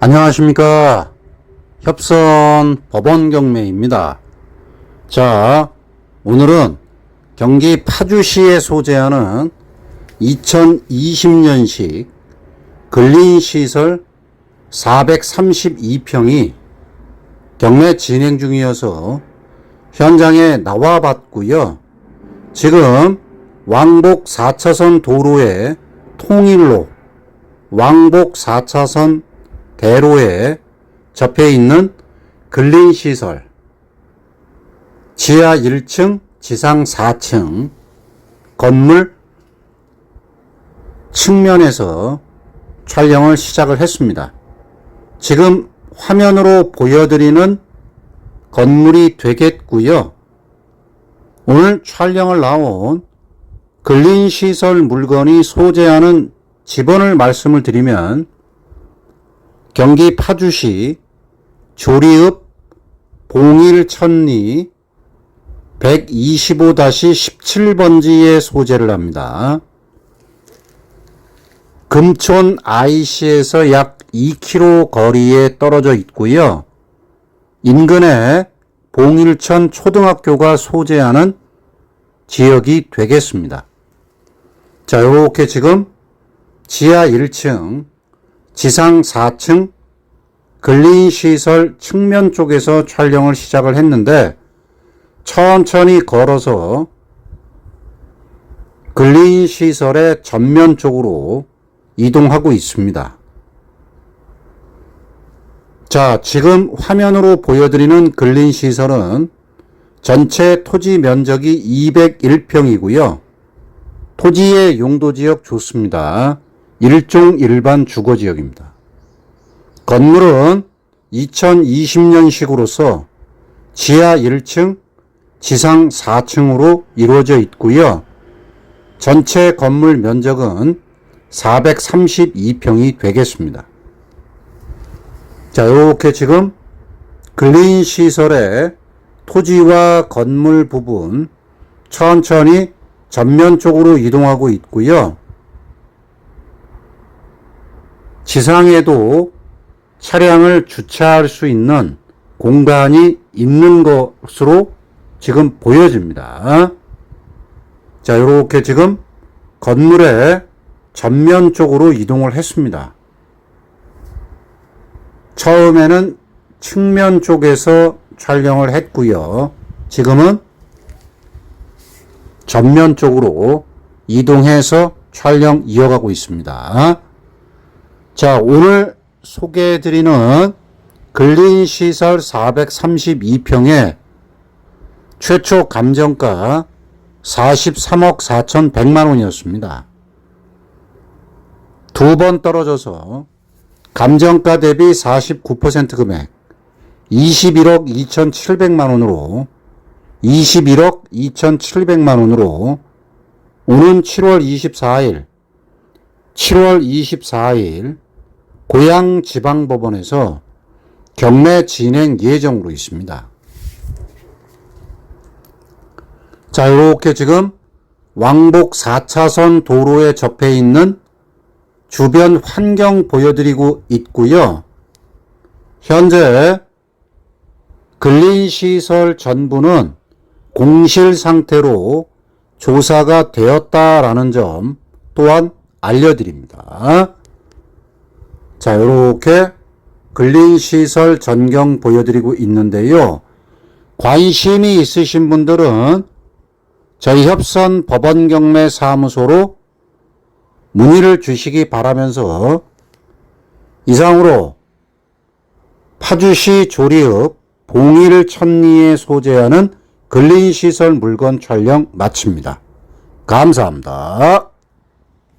안녕하십니까. 협선 법원 경매입니다. 자, 오늘은 경기 파주시에 소재하는 2020년식 근린시설 432평이 경매 진행 중이어서 현장에 나와 봤고요. 지금 왕복 4차선 도로의 통일로 왕복 4차선 대로에 접해 있는 근린시설 지하 1층, 지상 4층 건물 측면에서 촬영을 시작을 했습니다. 지금 화면으로 보여드리는 건물이 되겠고요. 오늘 촬영을 나온 근린시설 물건이 소재하는 집원을 말씀을 드리면 경기 파주시 조리읍 봉일천리 125-17번지에 소재를 합니다. 금촌 IC에서 약 2km 거리에 떨어져 있고요. 인근에 봉일천 초등학교가 소재하는 지역이 되겠습니다. 자, 이렇게 지금 지하 1층, 지상 4층 근린시설 측면 쪽에서 촬영을 시작을 했는데 천천히 걸어서 근린시설의 전면 쪽으로 이동하고 있습니다. 자, 지금 화면으로 보여드리는 근린시설은 전체 토지 면적이 201평이고요. 토지의 용도지역 좋습니다. 일종 일반 주거지역입니다. 건물은 2020년식으로서 지하 1층, 지상 4층으로 이루어져 있고요. 전체 건물 면적은 432평이 되겠습니다. 자, 이렇게 지금 근린 시설의 토지와 건물 부분 천천히 전면 쪽으로 이동하고 있고요. 지상에도 차량을 주차할 수 있는 공간이 있는 것으로 지금 보여집니다. 자, 이렇게 지금 건물의 전면 쪽으로 이동을 했습니다. 처음에는 측면 쪽에서 촬영을 했고요. 지금은 전면 쪽으로 이동해서 촬영 이어가고 있습니다. 자, 오늘 소개해드리는 근린시설 432평에 최초 감정가 43억 4,100만 원이었습니다. 두 번 떨어져서 감정가 대비 49% 금액 21억 2,700만 원으로 21억 2,700만 원으로 오는 7월 24일 7월 24일 고양지방법원에서 경매 진행 예정으로 있습니다. 자, 이렇게 지금 왕복 4차선 도로에 접해 있는 주변 환경 보여드리고 있고요. 현재 근린시설 전부는 공실 상태로 조사가 되었다라는 점 또한 알려드립니다. 자, 이렇게 근린시설 전경 보여드리고 있는데요. 관심이 있으신 분들은 저희 협선 법원 경매 사무소로 문의를 주시기 바라면서 이상으로 파주시 조리읍 봉일 천리에 소재하는 근린시설 물건 촬영 마칩니다. 감사합니다.